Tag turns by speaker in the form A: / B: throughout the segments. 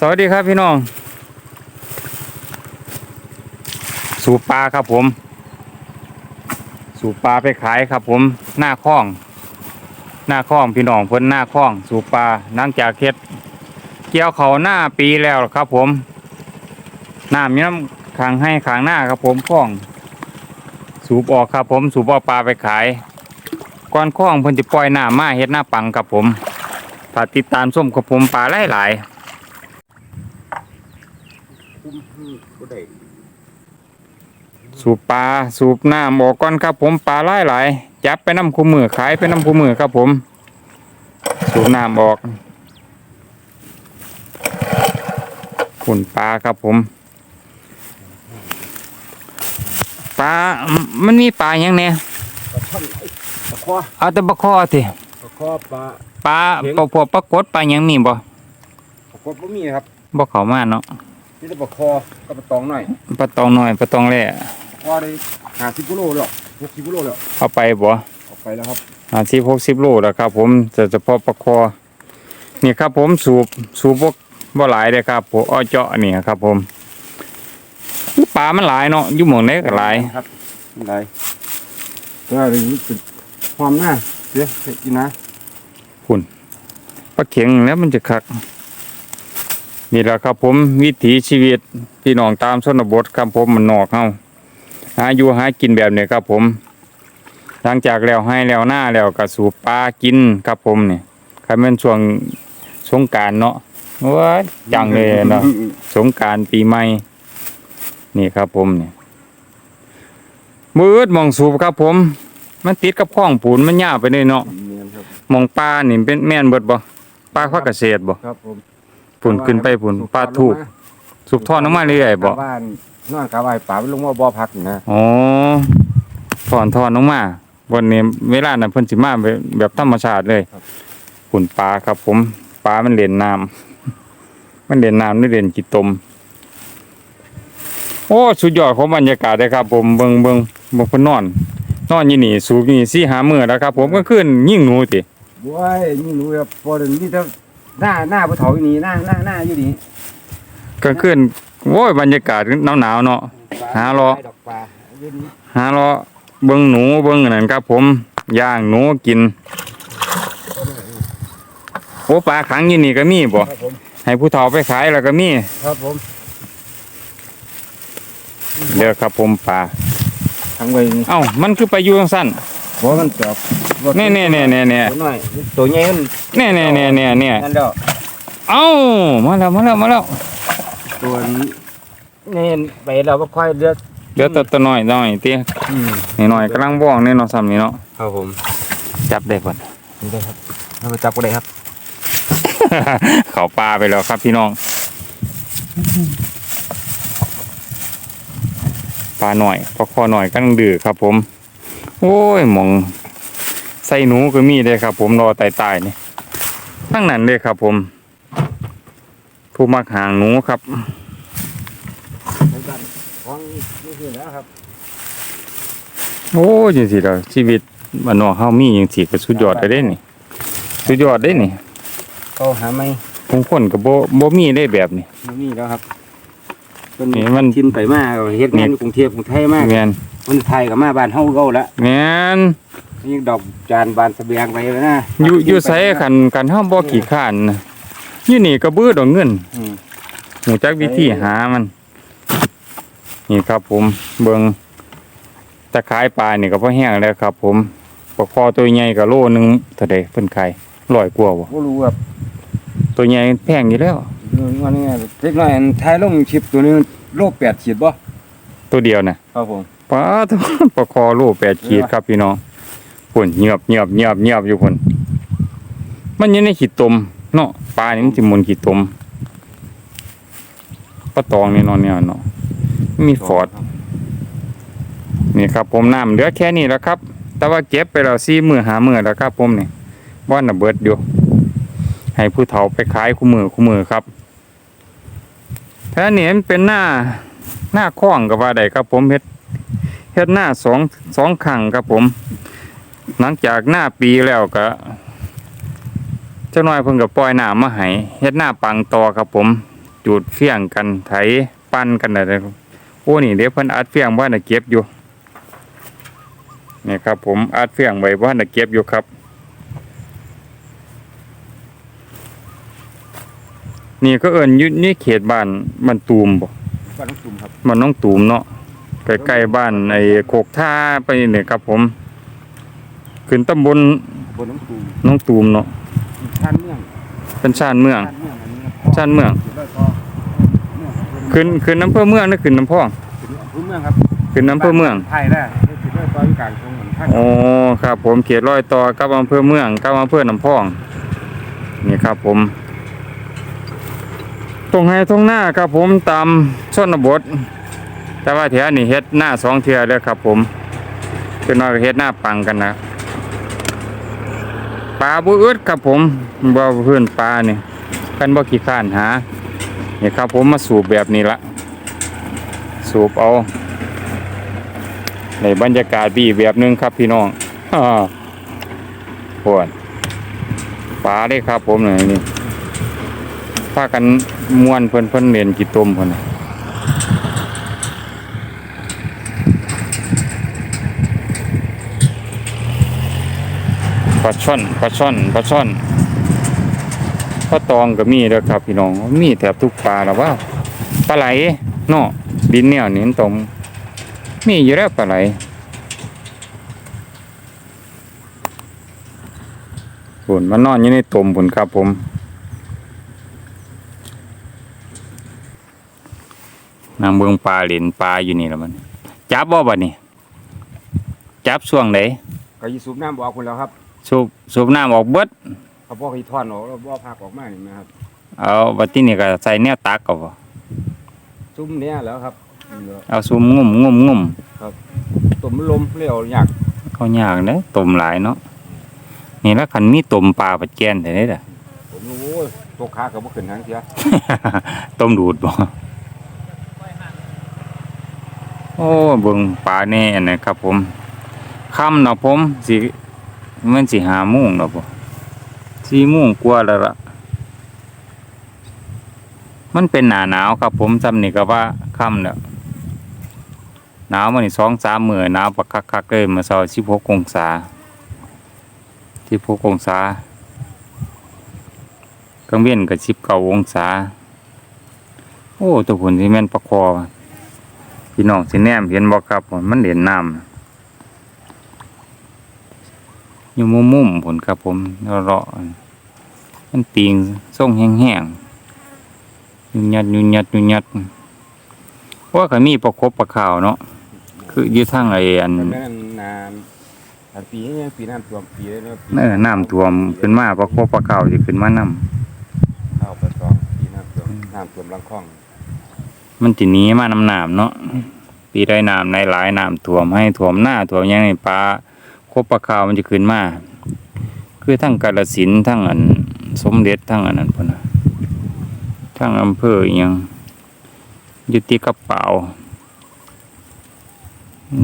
A: สวัสดีครับพี่น้อง สูบปลาครับผม สูบปลาไปขายครับผม หน้าคลอง หน้าคลองพี่น้องเพิ่นหน้าคลอง สูบปลานั่งจากเฮ็ดเกี่ยวเขาหน้าปีแล้วครับผมหน้ำมีน้ำขังให้ขังหน้าครับผมคลอง สูบออกครับผม สูบออกปลาไปขายก้อนคลองเพิ่นจะปล่อยหน้ามาเฮ็ดหน้าปังครับผม ฝากติดตามส้มกับผมปลาหลายๆ
B: คุ้มที่ก็ได้
A: สูบปลาสูบน้ำออกก่อนครับผมปลาหลายหลายๆจับไปน้ำคู่มือขายไปน้ำคู่มือครับผม สูบน้ำออกขุนปลาครับผมปลา มันมีปลาอย่างเนี้ย
B: ปลาช่อนปลาคอ
A: เอาแต่ปลาคอสิ
B: ปลาคอปลา
A: ปลา
B: เห็น
A: ปลาพวกปลากดปลาหยังมีบ่
B: ปลาคอบ่มีครับ
A: บ่เข้ามาเนาะ
B: นี่แต่ปลาคอกับปลาตองหน่อย
A: ปลาตองน้อยปลาตองแร่
B: คอได้ห้าสิบกิโลแล้วหกสิบกิโลแล้ว
A: เอาไปบ่
B: ออกไปแล้วครับ
A: ห้าสิบหกสิบโลแล้วครับ ผมจะเฉพาะปลาคอนี่ครับ ผมสูบสูบพวกบ่หลายเลยครับผมอ้อเจาะนี่ครับ ผมปลามันหลายเนาะอยู่หมองไหนก็หลาย
B: ครับหลายก็เลยรู้สึกความหน้าเดี๋ยวเสร็จกินนะ
A: ปลาเข็งแล้วมันจะคัก นี่แหละครับผมวิถีชีวิตพี่น้องตามชนบทครับผมมันนอกเฮาหาอยู่หากินแบบนี้ครับผม หลังจากแล้วให้แล้วหน้าแล้วก็สูบปลากินครับผมนี่ใครเป็นช่วงสงกรารเนาะว้ายจังเลยเนาะสงกรารปีใหม่ นี่ครับผมเนี่ยมืดหมองสูบครับผม มันติดกับข้องปูนมันยาวไปเลยเนาะ
B: เนียนครับ
A: ห มองปลานี่เป็นแม่นเบิดบ่ปลาข้าวเกษตรบ่
B: ครับผม
A: ปุ่นขึ้นไปปุ่นปลาถูกสูบทอดน้ำมาเรื่อยๆบ่
B: กลับ้านนอนกลับไปป่าไปลงว่าบ่อพักนะ
A: อ๋อถอนทอดน้ำมาวันนี้เวลานั้นเพิ่นสิมาแบบแบบธรรมชาติเลยปุ่นปลาครับ ผมปลามันเล่นน้ำมันเล่นน้ำหรือเล่นกี่ตม โอ้สุดยอดของบรรยากาศเลยครับ ผมเบิงเบิงเบิงเพนนอน นอนอยู่นี่สูบนี่สี่หามือแล้วครับ ผมก็ขึ้นยิ่งหนูติ
B: ว้ายนี่รู้ครับพอเดี๋ยวนี้ถ้าหน้าหน้าภูเขาอยู่นี่หน้าหน้าหน้าอยู่นี่
A: ก็ขึ้นโอ้ยบรรยากาศหนาวหนาวๆเนาะ หาล้อ
B: ดอกปลาอยู่นี่
A: หาเลาะเบิงหนูเบิงอันนั้นครับ ผมย่างหนูกินโอ้ปลาขังอยู่นี่ก็มีบ่
B: ครับผม
A: ให้ผู้เฒ่าไปขายแล้วก็มี
B: ครับผม
A: เด้อครับผมปลา
B: ทั้งไว้นี่
A: เอ้ามันคือไปอยู่จังซั่น
B: บ่มันเจับ
A: แน่ๆๆๆๆ
B: ตัวน้อยตัวใหญ่มัน
A: แน่ๆๆๆเนี่ย
B: นั่นเด้อ
A: เอ้ามาแล้วมาแล้วมาแล้ว
B: ตัวนี้นี่ไปเราก็ค่อยเลือก
A: เดี๋ยวตัวตัวน้อยน้อยเตี้ย
B: อืม
A: นี่น้อยกำลังบ้องนี่เนาะซ้ำนี่เนาะ
B: ครับผม
A: จับได้ก่อน
B: นี่ได้ครับเราไปจับก็ได้ครับ
A: เขาปลาไปแล้วครับพี่น้องปลาหน่อยปลาคอหน่อยกำลังดื้อครับผม โอ้ยหมองใส่หนูก็มีเลยครับ ผมรอตายตายๆนี่ทั้งนั้นเลยครับ ผม ผู้มักหางหนูครับ
B: เหมือนกันของนี่คือแล้วครับ
A: โอ้ยจังสิเราชีวิตมันนอกเฮามีจังสิก็สุดยอดได้เด้นี่สุดยอดได้นี่
B: เขาหาไม่
A: บางคนก็บ่บ่มีได้แบบนี้
B: ไม่มีแล้วครับ เป็น
A: นี่มัน
B: ทินไปมากเฮ็ดงานอยู่กรุงเทพกรุงไทยมาก
A: แม่น
B: คนไทยกับมาบ้านเฮาเก่าละ
A: แม่น
B: นี่ดอกจานบานเสบียงไปแล้วนะ
A: อยู่อยู่ไสคันกันเฮาบ่ขี้ข้านนะอยู่นี่ก็บื้อดอกเงิน
B: อืม
A: หูจักวิธีหามัน นี่ครับผมเบิงตะขายปลานี่ก็พอแห้งแล้วครับ ผมปลาคอตัวใหญ่ก็โลนึงเท่าใดเพิ่นขายร้อยกว่าบ่
B: บ่รู้ครับ
A: ตัวใหญ่แพงอยู่แล้ว
B: นี่ ว่านี่ไงเล็กน้อยอันท้ายลงชิปตัวนี้โลก8ขีดบ่
A: ตัวเดียวน่ะ
B: ครับผม
A: ปลาตัวปลาคอโลแปดขีดครับพี่น้องพุ่นเงียบเงียบเงียบเงียบอยู่พุ่นมันอยังในขีดตมเนาะปลานี่มันสิมุนขีดตมปลาตองนี่เนอนเนี่ยเนาะมีฟอดนี่ครับผมน้ำเหลือแค่นี้แล้วครับ แต่ว่าเก็บไปแล้วสี่มือหามือแล้วครับผมนี่บ้านน่ะเบิดอยู่ให้ผู้เฒ่าไปขายคู่มือคู่มือครับ ถ้านี่มันเป็นหน้าหน้าคล้องกับว่าใดครับผมเฮ็ดเฮ็ดหน้าสองสองขังครับผม หลังจากหน้าปีแล้วก็เจ้าน้อยเพิ่นก็ปล่อยหน้ำมาให้เฮ็ดหน้าปังต่อครับผม จูดเฟียงกันไถปั้นกันอะไรครับโอ้นี่เดี๋ยวเพิ่นอัดเฟียงบ่ทันได้เก็บอยู่นี่ครับผมอัดเฟียงไว้บ่ทันได้เก็บอยู่ครับ นี่ก็เอิ้นอยู่นี่เขตบ้านมันตูมบ่
B: บ้านน้องตุ่มครับ
A: มันน้องตูมเนาะใกล้ๆบ้านไอ้โคกท่าไปนี่ครับผม ขึ้นตำบล
B: บนน้องตุ่ม
A: น้องตูมเนาะ
B: ชานเมือง
A: เป็นชานเมือง
B: ชานเมืองอันนี้ครับ
A: ชานเมือง
B: อยู่ร้อยต่อเมือง
A: ขึ้นขึ้นอำเภอเมืองนึกขึ้นน้ำพอง
B: ขึ้นอำเภอเมืองครับ
A: ขึ้นอำเภอเมือง
B: ไทยได้ขึ้นร้อยต่ออยู่กลางตรงเหมือนท่าน
A: อ๋อครับ ผมเขตร้อยต่อกับอำเภอเมืองกับอำเภอน้ำพอง นี่ครับ ผม ตรงให้ตรงหน้าครับผมตามชนบท แต่ว่าแถวนี่เฮ็ดหน้าสองเทือเลยครับผมเป็นน้อยเฮ็ดหน้าปังกันนะปลาบุอึดครับผมบ่เพื่อนปลานี่กันบ่ขี้ข้านหานี่ครับผมมาสูบแบบนี้ละสูบเอา ในบรรยากาศดีแบบนึงครับพี่น้องฮ่าปวดปลาได้ครับผมเลยนี่ พากันม่วนเพิ่นเพิ่นเรียนกี่ต้มเพิ่นน่ะปลาช่อนปลาช่อนปลาช่อนปลาตองก็มีเด้อครับพี่น้อง มีแถบทุกปลาแล้วว่าปลาไหลเนาะดินแนวนี้ตรงมีอยู่แล้วปลาไหลผนมันนอนอยู่ในตุ่มผลครับผม นางเบิงปลาเหรนปลาอยู่นี่แล้วมันจับบ่บัดนี้จับช่วงไหน
B: ก็ยีสูบน้ำบอกคุณแล้วครับ
A: สูบสูบน้ำออกเบิด
B: เขาบอกให้ถอนออกแล้วบ่พักออกมานี่นะครับ
A: เอาบัดที่นี่ก็ใส่แนวตักก็บ่
B: ซุ้มเนี้ยแล้วครับนี่แหละ
A: เอาซุมงุ่มงุ่มงุ่ม
B: ตุ่มลมเปรี้ยวอยาก
A: เขายากเด้อต้มหลายเนาะนี่แล้วคันมีต้มปลาปัดแกนแต่นี่ล่ะ
B: ผมรู้โอ้ยตกขากับบ่ขึ้นทางเสีย
A: ต้มดูดบ่ โอ้เบิ่งปลาแน่นะครับผมค่ำเนาะผมสิมันสิหาโมงเนาะบ่สี่โมงกว่าแล้วล่ะมันเป็นหนาหนาวครับผมจำนี่ก็ว่าค่ำแล้วหนาวมานี่สองสามมื้อหนาวปักคักๆเลยมื่อเช้าสิบหกองศาสิบหกองศากลางเว้นก็สิบเก้าองศา โอ้ตัวผลที่แม่นประคอ พี่น้องสิแนมเห็นบ่ครับผมมันเด่นน้ำอยู่มุมมุมๆผลครับผมเลาะๆมันตีงส่งแห้งๆยุ่งยัดยุ่งยัดยุ่งยัดเพราะว่าก็มีประคบประข่าวเนาะคืออยู่ทางไอ้อัน
B: มันแม่นนานอันปีนี้ปีน้ำท่วมปีเลยนะปี
A: เออน้ำท่วมขึ้นมาประคบประข่าวสิขึ้นมาน้
B: เข้าไปสองปีน้ำท่วมน้ำท่วมลำคลองำ
A: มันสิหนีมาน้ำน้ำเนาะปีได้น้ำในหลายน้ำท่วมให้ท่วมหน้าท่วมยังในปลาคบปลาขาวมันจะขึ้นมาคือทั้งกาลสินทั้งอันสมเด็จทั้งอันนั้นพุ่นะทั้งอำเภออหยังยุติกระเป๋า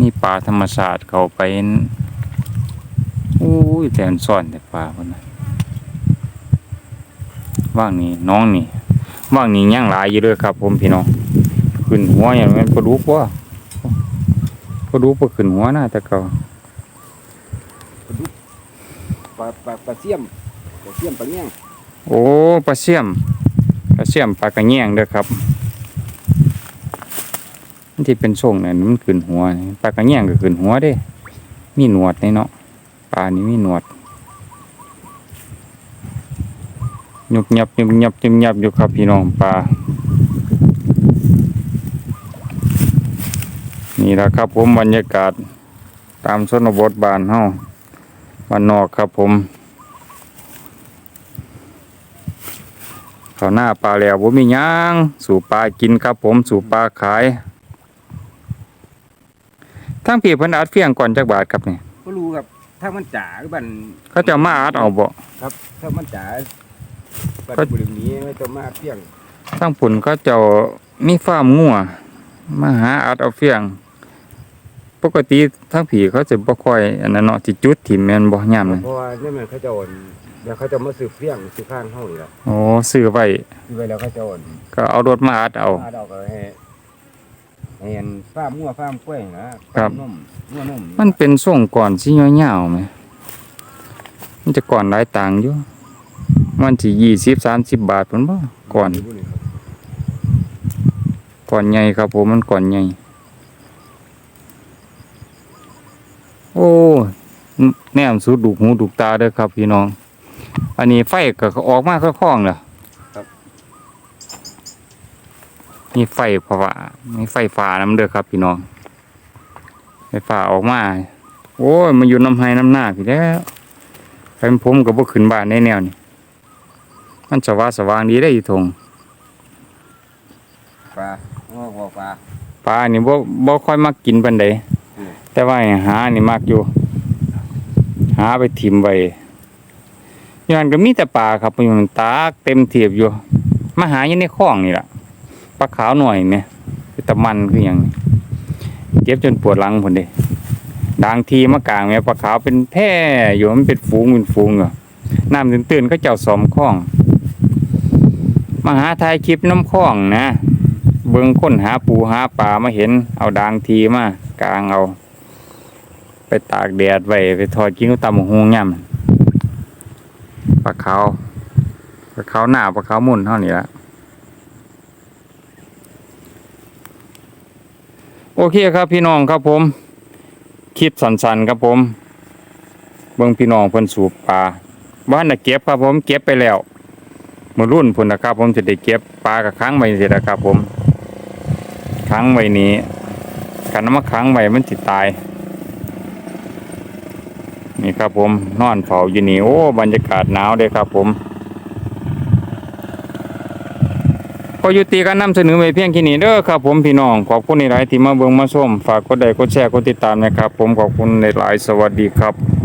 A: นี่ป่าธรรมชาติเข้าไปอู้ยแต่อันซ่อนแต่ป่าพุ่นะว่างนี่น้องนี่ว่างนี่ย่างหลายอยู่เลยครับ ผมพี่น้อง ขึ้นหัวอย่างนั้นปลาดุกว่าปลาดุกปลาขึ้นหัวน่าแต่เก่า
B: ปลาปลาปลาเสี่ยมปลาเสี่ยมปลาเงี้ยง
A: โอ้ปลาเสี่ยมปลาเสี่ยมปลากระแยงเด้อครับมันที่เป็นส่งเนี่ยมันขึ้นหัวนี่ปลากระแยงก็ขึ้นหัวเด้ มีหนวดในเนาะปลานี่มีหนวดยุบยับยุบยับยุบยับอยู่ครับพี่น้องปลา นี่แหละครับผมบรรยากาศตามชนบทบ้านเฮาบ้านนอกครับผมข้าวหน้าปลาแล้วบ่มีหยังสู่ปลากินครับผมสู่ปลาขายทั้งพี่เพิ่นอัดเฟียงก่อนจักบาทครับนี่
B: ก็รู้ครับถ้ามันจ๋าหรือบัน
A: เขาจะมาอัดเอาบ่
B: ครับ ถ้ามันจ๋าบัน
A: ก็
B: บริเวณนี้ไม่ต้องมาเพียง
A: ทั้งปุ่นเขาเจ้ามีฟาร์มงัวมาหาอัดเอาเฟียง ปกติทั้งผีเขาจะบ่ค่อยอันนั้นเนาะสิจุดถิ่มแม่นบ่ยามนั้น
B: เพราะว่าเนี่ยมันเขาจะอ่อนเดี๋ยวเขาจะมาสืบเฟี้ยงสืบข้างห้องนี่แหละ
A: โอ้ซื้อไว้
B: ซื้อไว้แล้วเขาจะอ่อน
A: ก็เอารถมาอัดเอา
B: มาดอกก็ให้ให้เห็นฟาร์มงัวฟาร์มกล้วยนะครับฟาร์มนมงัวนม
A: มันเป็นส่งก่อนสิยาวๆไหมมันจะก่อนหลายตังค์อยู่มันสิยี่สิบสามสิบบาทพุ่นบ่ก่อนก่อนใหญ่ครับผมมันก่อนใหญ่ โอ้แนมสุดดูกหูดูกตาเด้อครับ พี่น้อง อันนี้ไฟก็ออกมาค่อยๆเหรอนี่ไฟเพราะว่ามีไฟฟ้าน้ำเด้อครับ พี่น้อง ไฟฟ้าออกมา โอ้ยมันอยู่น้ำไห้น้ำหน้าพี่แล้วแฟนผมก็บ่ขึ้นบ้านในแนวนี้มันสว่างสว่างดีได้ออีทง
B: ปลางัวงัวปลา
A: ปลานี่บ่บ่ค่อยมักกินปานใด
B: อืม
A: แต่ว่าหานี่มักอยู่ หาไปถิ่มไว้ย้อนก็มีแต่ปลาครับอยู่มันตากเต็มเทียบอยู่มาหาอยู่ในคลองนี่แหละปลาขาวหน่อยแหม่คือตะมันคือยังเจ็บจนปวดหลังพุ่นเด้ดางทีมากลางแม่ยปลาขาวเป็นแพร่อยู่มันเป็นฝูงเป็นฝูงอยู่น้ำตื่นๆก็เจ้าสอมคลองมาหาถ่ายคลิปน้ำคลองนะ เบิ่งค้นหาปูหาปลามาเห็นเอาดางทีมากลางเอา ไปตากแดดไว้ไปทอดกินกับตำหงย่ำปลาเขาปลาเขาหน้าปลาเขามุ่นเท่านี้ละโอเคครับพี่น้องครับผมคลิปสั้นๆครับผม เบิ่งพี่น้องเพิ่นสูบปลาบ้านน่ะเก็บครับผมเก็บไปแล้วมือรุ่นพุ่นนะครับ ผมจะได้เก็บปลากับค้างไว้สินะครับผมค้างไว้นี้กันน้ำมาค้างไว้มันจิตตาย นี่ครับผมนอนเฝ้าอยู่นี่โอ้บรรยากาศหนาวเลยครับผมพอยุติการนำเสนอไปเพียงแค่นี้เด้อครับผมพี่น้อง ขอบคุณในหลายที่มาเบิ่งมาชมฝากกดไลค์กดแชร์กดติดตามนะครับ ผมขอบคุณในหลายสวัสดีครับ